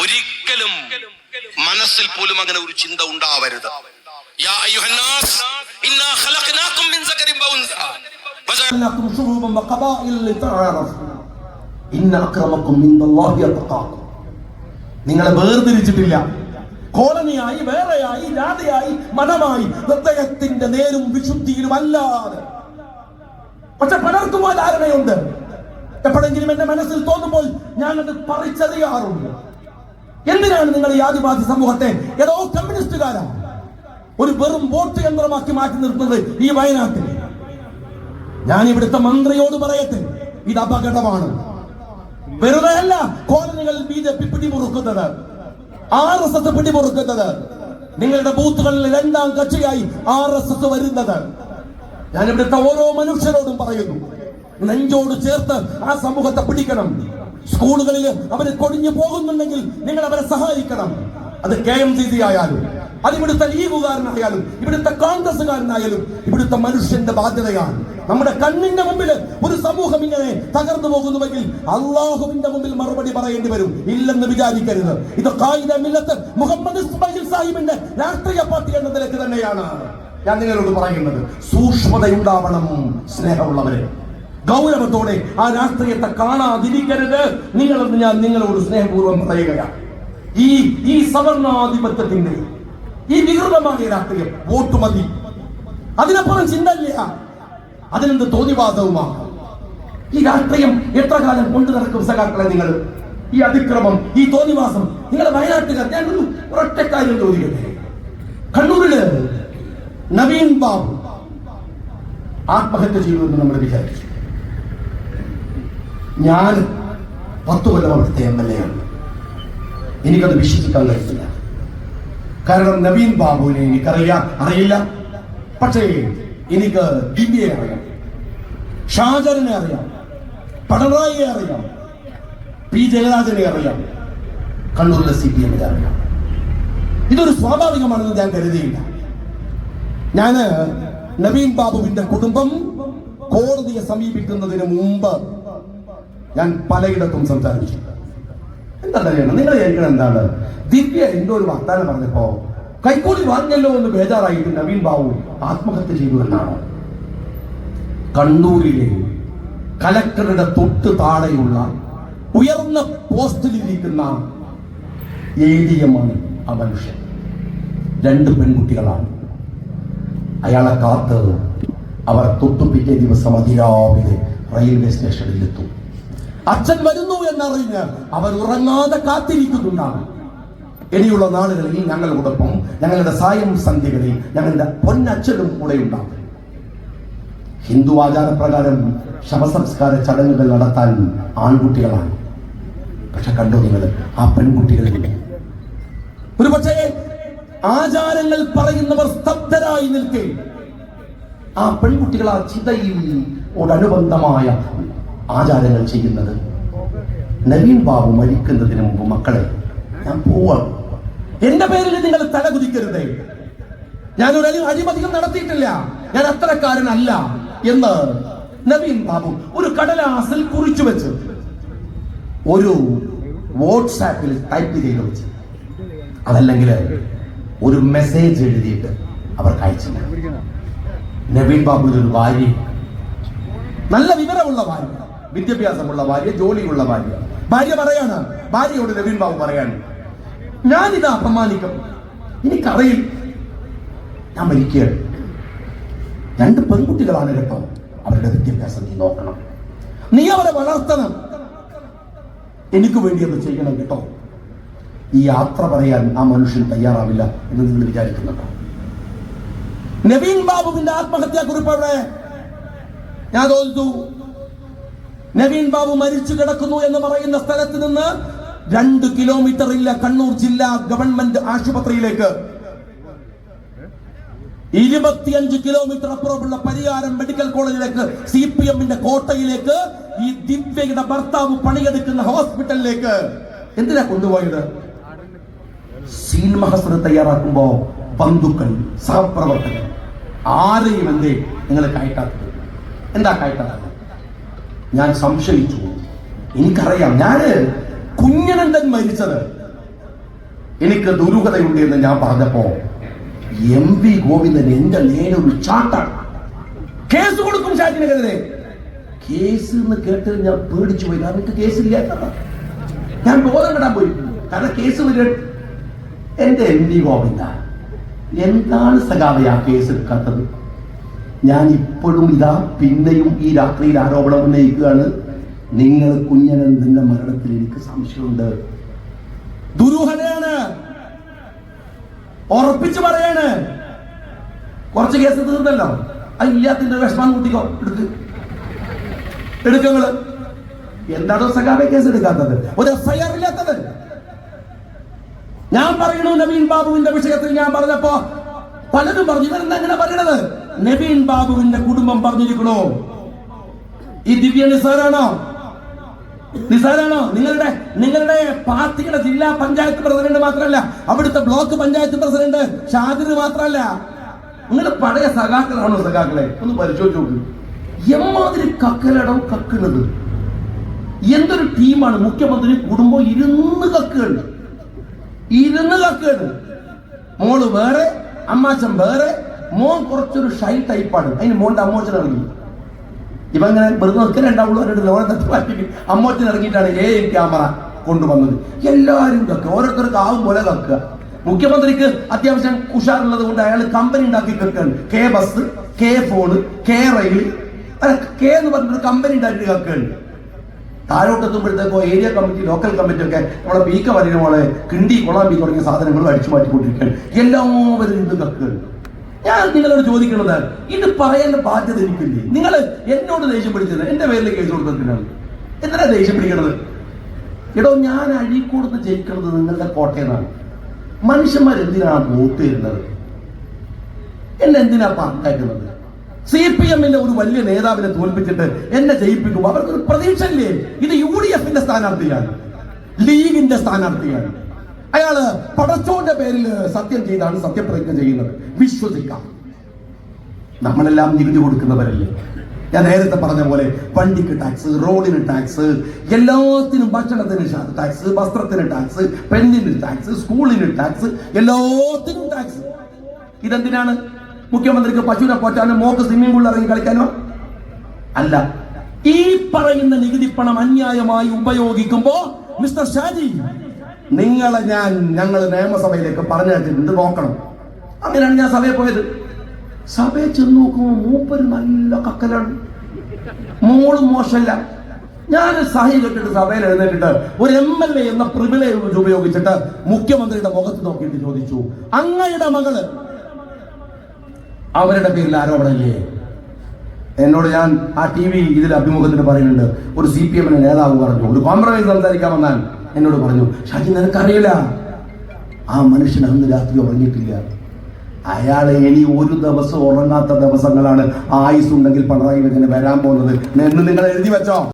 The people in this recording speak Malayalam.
ഒരിക്കലും മനസ്സിൽ പോലും അങ്ങനെ ഒരു ചിന്ത ഉണ്ടാവരുത്. നിങ്ങളെ വേർതിരിച്ചിട്ടില്ല. കോളനിയായി വേറെയായി ജാതിയായി മതമായി ഹൃദയത്തിന്റെ നേരും വിശുദ്ധിയിലും അല്ലാതെ. പക്ഷെ പലർക്കും ആ ധാരണയുണ്ട്. എപ്പോഴെങ്കിലും എന്റെ മനസ്സിൽ തോന്നുമ്പോൾ ഞാൻ അത് പറിച്ചറിയാറുണ്ട്. എന്തിനാണ് നിങ്ങൾ ഈ ആദിവാസി സമൂഹത്തെ ഏതോ കമ്മ്യൂണിസ്റ്റുകാരാ ഒരു വെറും വോട്ട് യന്ത്രമാക്കി മാറ്റി നിർത്തുന്നത് ഈ വയനാട്ടിൽ? ഞാൻ ഇവിടുത്തെ മന്ത്രിയോട് പറയട്ടെ ഇത് അപകടമാണ്. വെറുതെ അല്ല കോളനികൾ ബി ജെ പി പിടിമുറുക്കുന്നത് ആർ എസ് എസ് പിടിമുറുക്കുന്നത്. നിങ്ങളുടെ ബൂത്തുകളിൽ രണ്ടാം കക്ഷിയായി ആർ എസ് എസ് വരുന്നത്. ഞാൻ ഇവിടുത്തെ ഓരോ മനുഷ്യരോടും പറയുന്നു നെഞ്ചോട് ചേർത്ത് ആ സമൂഹത്തെ പിടിക്കണം. സ്കൂളുകളിൽ അവർ കൊടിഞ്ഞു പോകുന്നുണ്ടെങ്കിൽ നിങ്ങൾ അവരെ സഹായിക്കണം. അത് കെ എം സി സി ആയാലും അത് ഇവിടുത്തെ ലീഗുകാരനായാലും ഇവിടുത്തെ കോൺഗ്രസ്സുകാരനായാലും ഇവിടുത്തെ മനുഷ്യന്റെ ബാധ്യതയാണ്. നമ്മുടെ കണ്ണിന്റെ മുമ്പിൽ ഒരു സമൂഹം ഇങ്ങനെ തകർന്നു പോകുന്നുവെങ്കിൽ അള്ളാഹുവിന്റെ മുമ്പിൽ മറുപടി പറയേണ്ടി വരും. ഇല്ലെന്ന് വിചാരിക്കരുത്. ഇത് കായിക മില്ലത്ത് മുഹമ്മദ് സാഹിബിന്റെ രാഷ്ട്രീയ പാർട്ടി എന്ന നിലയ്ക്ക് തന്നെയാണ് ഞാൻ നിങ്ങളോട് പറയുന്നത്. സൂക്ഷ്മതയുണ്ടാവണം സ്നേഹമുള്ളവരെ. ഗൗരവത്തോടെ ആ രാഷ്ട്രീയത്തെ കാണാതിരിക്കരുത്. നിങ്ങളെന്ന് ഞാൻ നിങ്ങളോട് സ്നേഹപൂർവം പറയുകയാണ്. ഈ ഈ സവർണാധിപത്യത്തിന്റെ ഈ വികൃതമായ രാഷ്ട്രീയം വോട്ട് മതി. അതിനപ്പുറം ചിന്തയില്ല. അതിനെന്ത് തോന്നിവാദവുമാണ്? ഈ രാഷ്ട്രീയം എത്ര കാലം കൊണ്ടു നടക്കും സഖാക്കളെ നിങ്ങൾ? ഈ അതിക്രമം ഈ തോന്നിവാസം നിങ്ങളുടെ വയനാട്ടുകാർ ഞാൻ ഒരു ഒരൊറ്റ കാര്യം ചോദിക്കട്ടെ? കണ്ണൂരിൽ നവീൻ ബാബു ആത്മഹത്യ ചെയ്തു എന്ന് നമ്മൾ വിചാരിച്ചു. ഞാൻ പത്തു കൊല്ലം അവിടുത്തെ എം എൽ എ ആണ് എനിക്കത് വിശ്വസിക്കാൻ കഴിയില്ല. കാരണം നവീൻ ബാബുവിനെ എനിക്കറിയാം അറിയില്ല. പക്ഷേ എനിക്ക് ദിവ്യയെ അറിയാം ഷാജറിനെ അറിയാം പിണറായിയെ അറിയാം പി ജയരാജനെ അറിയാം കണ്ണൂരിലെ സി പി എമ്മിനെ അറിയാം. ഇതൊരു സ്വാഭാവികമാണെന്ന് ഞാൻ കരുതിയില്ല. ഞാൻ നവീൻ ബാബുവിന്റെ കുടുംബം കോടതിയെ സമീപിക്കുന്നതിന് മുമ്പ് ഞാൻ പലയിടത്തും സംസാരിച്ചു എന്താണ് ചെയ്യണം നിങ്ങൾ വിചാരിക്കണം എന്താണ്? ദിവ്യ എന്തോ ഒരു വർത്താനം പറഞ്ഞപ്പോ കൈക്കൂലി വാങ്ങിയല്ലോ എന്ന് ബേജാറായിട്ട് നവീൻ ബാബു ആത്മഹത്യ ചെയ്തു എന്നാണ്. കണ്ണൂരിലെ കലക്ടറുടെ തൊട്ട് താഴെയുള്ള ഉയർന്ന പോസ്റ്റിലിരിക്കുന്ന എം ആ മനുഷ്യൻ. രണ്ട് പെൺകുട്ടികളാണ്. അയാളെ കാത്ത് അവർ തൊട്ടു പിറ്റേ ദിവസം അതിരാവിലെ റെയിൽവേ സ്റ്റേഷനിൽ എത്തും അച്ഛൻ വരുന്നു എന്നറിഞ്ഞ് അവർ ഉറങ്ങാതെ കാത്തിരിക്കുന്നുണ്ടാണ്. ഇനിയുള്ള നാളുകളിൽ ഞങ്ങളോടൊപ്പം ഞങ്ങളുടെ സായം സന്ധ്യകളിൽ ഞങ്ങളുടെ പൊന്നച്ഛനും കൂടെ ഉണ്ടാകും. ഹിന്ദു ആചാരപ്രകാരം ശവസംസ്കാര ചടങ്ങുകൾ നടത്താൻ ആൺകുട്ടികളാണ്. പക്ഷെ കണ്ടു നിങ്ങൾ ആ പെൺകുട്ടികളിൽ ഒരു പക്ഷേ ആചാരങ്ങൾ പറയുന്നവർ സ്തബ്ധരായി നിൽക്കേ. ആ പെൺകുട്ടികൾ ആ ചിതയിലോടനുബന്ധമായ ആചാരങ്ങൾ ചെയ്യുന്നത്. നവീൻ ബാബു മരിക്കുന്നതിന് മുമ്പ് മക്കളെ ഞാൻ പോവാണ് എന്റെ പേരിൽ നിങ്ങൾ തല തലകുതിക്കരുതേ. ഞാനൊരു അഴിമതിയും നടത്തിയിട്ടില്ല. ഞാൻ അത്തരക്കാരനല്ല എന്ന് നവീൻ ബാബു ഒരു കടലാസിൽ കുറിച്ചു വെച്ച് ഒരു വാട്സാപ്പിൽ ടൈപ്പ് ചെയ്ത് വെച്ച്. അതല്ലെങ്കിൽ ഒരു മെസ്സേജ് എഴുതിയിട്ട് അവർ അയച്ചില്ല. നവീൻ ബാബു ഒരു ഭാര്യ. നല്ല വിവരമുള്ള ഭാര്യ. വിദ്യാഭ്യാസമുള്ള ഭാര്യ ജോലിയുള്ള ഭാര്യ. ഭാര്യ പറയാണ് ഭാര്യയോട് രവീൻ ബാബു പറയാണ് ഞാനിത് അപമാനിക്കും. എനിക്കറിയും ഞാൻ മരിക്കുകയാണ്. രണ്ട് പെൺകുട്ടികളാണ് കേട്ടോ അവരുടെ വിദ്യാഭ്യാസം നീ നോക്കണം. നീ അവരെ വളർത്തണം. എനിക്ക് വേണ്ടി അത് ചെയ്യണം കേട്ടോ. ഈ യാത്ര പറയാൻ ആ മനുഷ്യൻ തയ്യാറാവില്ല എന്ന് നിങ്ങൾ വിചാരിക്കുന്നുണ്ടോ? നവീൻ ബാബുവിന്റെ ആത്മഹത്യാ കുറിപ്പ് അവിടെ ഞാൻ തോന്നുന്നു നവീൻ ബാബു മരിച്ചു കിടക്കുന്നു എന്ന് പറയുന്ന സ്ഥലത്ത് നിന്ന് രണ്ട് കിലോമീറ്റർ ഇല്ല കണ്ണൂർ ജില്ലാ ഗവൺമെന്റ് ആശുപത്രിയിലേക്ക്. ഇരുപത്തിയഞ്ച് കിലോമീറ്റർ അപ്പുറമുള്ള പരിയാരം മെഡിക്കൽ കോളേജിലേക്ക് സി പി എമ്മിന്റെ കോട്ടയിലേക്ക് ഈ ദിവ്യയുടെ ഭർത്താവ് പണിയെടുക്കുന്ന ഹോസ്പിറ്റലിലേക്ക്. എന്തിനാ കൊണ്ടുപോയത്? മഹസർ തയ്യാറാക്കുമ്പോ ബന്ധുക്കൾ സഹപ്രവർത്തകർ ആരെയും എന്തേ നിങ്ങൾ കയറ്റാത്തത്? എന്താ കയറ്റാത്തത്? ഞാൻ സംശയിച്ചു. എനിക്കറിയാം ഞാൻ കുഞ്ഞനന്ദൻ മരിച്ചത്. എനിക്ക് ദുരൂഹതയുണ്ട് എന്ന് ഞാൻ പറഞ്ഞപ്പോ എം വി ഗോവിന്ദൻ എന്റെ നേരൊരു ചാട്ടാണ് കേസ് കൊടുക്കും ഷാജിനെതിരെ. കേസ് എന്ന് കേട്ട് ഞാൻ പേടിച്ചു പോയി. കാരണം എനിക്ക് കേസ് ഞാൻ ബോധം കിടാൻ പോയി കാരണം കേസ് എന്റെ എം വി ഗോവിന്ദ. എന്താണ് സഖാവ ആ കേസ് എടുക്കാത്തത്? ഞാൻ ഇപ്പോഴും ഇതാ പിന്നെയും ഈ രാത്രിയിൽ ആരോപണം ഉന്നയിക്കുകയാണ്. നിങ്ങൾ കുഞ്ഞനന്ദന്റെ മരണത്തിൽ എനിക്ക് സംശയമുണ്ട്. ദുരൂഹതയാണ്. ഉറപ്പിച്ചു പറയാണ്. കുറച്ച് കേസ് തീർന്നല്ലോ. അത് ഇല്ലാത്തിന്റെ വിഷമം കൂട്ടിക്കോ. എടുക്ക്. എടുക്കങ്ങൾ എന്താണോ സഖാബെ കേസ് എടുക്കാത്തത്? ഒരു എഫ്ഐആർ ഇല്ലാത്തത്? ഞാൻ പറയണു നവീൻ ബാബുവിന്റെ വിഷയത്തിൽ ഞാൻ പറഞ്ഞപ്പോ പലരും പറഞ്ഞു ഇവരെന്താ അങ്ങനെ പറയണത്? നബീൻ ബാബുവിന്റെ കുടുംബം പറഞ്ഞിരിക്കണോ? ഈ ദിവ്യ നിസാരാണോ? നിസാരാണോ? നിങ്ങളുടെ നിങ്ങളുടെ പാർട്ടിയുടെ ജില്ലാ പഞ്ചായത്ത് പ്രസിഡന്റ് മാത്രമല്ല അവിടുത്തെ ബ്ലോക്ക് പഞ്ചായത്ത് പ്രസിഡന്റ് ഷാദിർ മാത്രമല്ല. നിങ്ങൾ പഴയ സഖാക്കളാണോ സഖാക്കളെ? ഒന്ന് പരിശോധിച്ചു എമ്മാതിരി കക്കലടം കക്കുന്നത്. എന്തൊരു ടീമാണ്? മുഖ്യമന്ത്രി കുടുംബം ഇരുന്ന് കക്കുകയാണ്. ഇരുന്ന് കക്കുകയാണ്. മോൾ വേറെ അമ്മാച്ചൻ വേറെ മോൻ കുറച്ചൊരു ഷൈ ടൈപ്പാണ് അതിന് മോന്റെ അമ്മോച്ചൻ ഇറങ്ങി. ഇവ ഇങ്ങനെ വെറുതെ നിൽക്കാൻ ഉണ്ടാവുള്ളൂ അവരുടെ ലോകം തട്ടി അമ്മോച്ചൻ ഇറങ്ങിയിട്ടാണ് എ ക്യാമറ കൊണ്ടുവന്നത്. എല്ലാവരും കക്കുക ഓരോരുത്തർക്ക് ആവും പോലെ കക്കുക മുഖ്യമന്ത്രിക്ക് അത്യാവശ്യം ഉഷാറുള്ളത് കൊണ്ട് അയാൾ കമ്പനി ഉണ്ടാക്കി കക്കുകയാണ് K bus K phone K rail K എന്ന് പറഞ്ഞൊരു കമ്പനി ഉണ്ടാക്കി കക്കുകയാണ് താഴോട്ടെത്തുമ്പോഴത്തേക്കോ ഏരിയ കമ്മിറ്റി ലോക്കൽ കമ്മിറ്റി ഒക്കെ നമ്മുടെ പീക്ക വരിന പോലെ കിണ്ടി കൊളാമ്പി തുടങ്ങിയ സാധനങ്ങൾ അടിച്ചു മാറ്റിക്കൊണ്ടിരിക്കുകയാണ്. എല്ലാവരും ഇത് കക്കുകയാണ് ഞാൻ നിങ്ങളോട് ചോദിക്കുന്നത് ഇത് പറയേണ്ട ബാധ്യത എനിക്കില്ലേ? നിങ്ങൾ എന്നോട് ദേഷ്യം പിടിച്ചത്? എന്റെ പേരിൽ കേസ് കൊടുത്തതിനാണ്. എന്തിനാ ദേഷ്യം പിടിക്കണത്? എടോ ഞാൻ അഴീക്കൂടുന്ന് ജയിക്കുന്നത് നിങ്ങളുടെ കോട്ടയെന്നാണ് മനുഷ്യന്മാർ എന്തിനാണ് വോട്ട് ചെയ്യുന്നത് എന്നെ എന്തിനാ പങ്കാക്കുന്നത് സി പി എമ്മിന്റെ ഒരു വലിയ നേതാവിനെ തോൽപ്പിച്ചിട്ട് എന്നെ ജയിപ്പിക്കും അവർക്കൊരു പ്രതീക്ഷ ഇല്ലേ ഇത് യു ഡി എഫിന്റെ സ്ഥാനാർത്ഥിയാണ്. ലീഗിന്റെ സ്ഥാനാർത്ഥിയാണ്. അയാൾ പടച്ചോന്റെ പേരിൽ സത്യം ചെയ്താണ് സത്യപ്രതിജ്ഞ ചെയ്യുന്നത്. വിശ്വസിക്കാം. നമ്മളെല്ലാം നികുതി കൊടുക്കുന്നവരല്ലേ? ഞാൻ നേരത്തെ പറഞ്ഞ പോലെ വണ്ടിക്ക് ടാക്സ് റോഡിന് ടാക്സ് എല്ലാത്തിനും ഭക്ഷണത്തിന് ടാക്സ് വസ്ത്രത്തിന് ടാക്സ് പെണ്ണിന് ടാക്സ് സ്കൂളിന് ടാക്സ് എല്ലാത്തിനും ടാക്സ്. ഇതെന്തിനാണ്? മുഖ്യമന്ത്രിക്ക് പശുവിനെ പോറ്റാനോ മോക്ക് സ്വിമ്മിംഗ് പൂളിൽ ഇറങ്ങി കളിക്കാനോ? അല്ല. ഈ പറയുന്ന നികുതി പണം അന്യായമായി ഉപയോഗിക്കുമ്പോ മിസ്റ്റർ ഷാജി നിങ്ങളെ ഞാൻ ഞങ്ങൾ നിയമസഭയിലേക്ക് പറഞ്ഞിട്ടുണ്ട് നോക്കണം. അങ്ങനെയാണ് ഞാൻ സഭയിൽ പോയത്. സഭയിൽ ചെന്ന് നോക്കുമ്പോൾ മൂപ്പര് നല്ല കക്കലാണ്. മോളും മോശമല്ല. ഞാൻ സഹി കെട്ടിട്ട് സഭയിൽ എഴുന്നേറ്റിട്ട് ഒരു എം എൽ എ എന്ന പ്രിവിലേജ് ഉപയോഗിച്ചിട്ട് മുഖ്യമന്ത്രിയുടെ മുഖത്ത് നോക്കിയിട്ട് ചോദിച്ചു അങ്ങയുടെ മകൾ അവരുടെ പേരിൽ ആരോപണമില്ലേ? എന്നോട് ഞാൻ ആ ടി വി ഇതിൽ അഭിമുഖത്തിന് പറയുന്നുണ്ട്. ഒരു സി പി എമ്മിന്റെ നേതാവ് പറഞ്ഞു. ഒരു കോംപ്രമൈസ് സംസാരിക്കാൻ വന്നാൽ എന്നോട് പറഞ്ഞു ഷാജി നിനക്കറിയില്ല? ആ മനുഷ്യൻ അന്ന് രാത്രി ഉറങ്ങിയിട്ടില്ല. അയാളെ ഇനി ഒരു ദിവസം ഉറങ്ങാത്ത ദിവസങ്ങളാണ് ആയുസ് ഉണ്ടെങ്കിൽ പിണറായി വരാൻ പോകുന്നത്. എന്ന് നിങ്ങൾ എഴുതി വെച്ചോ?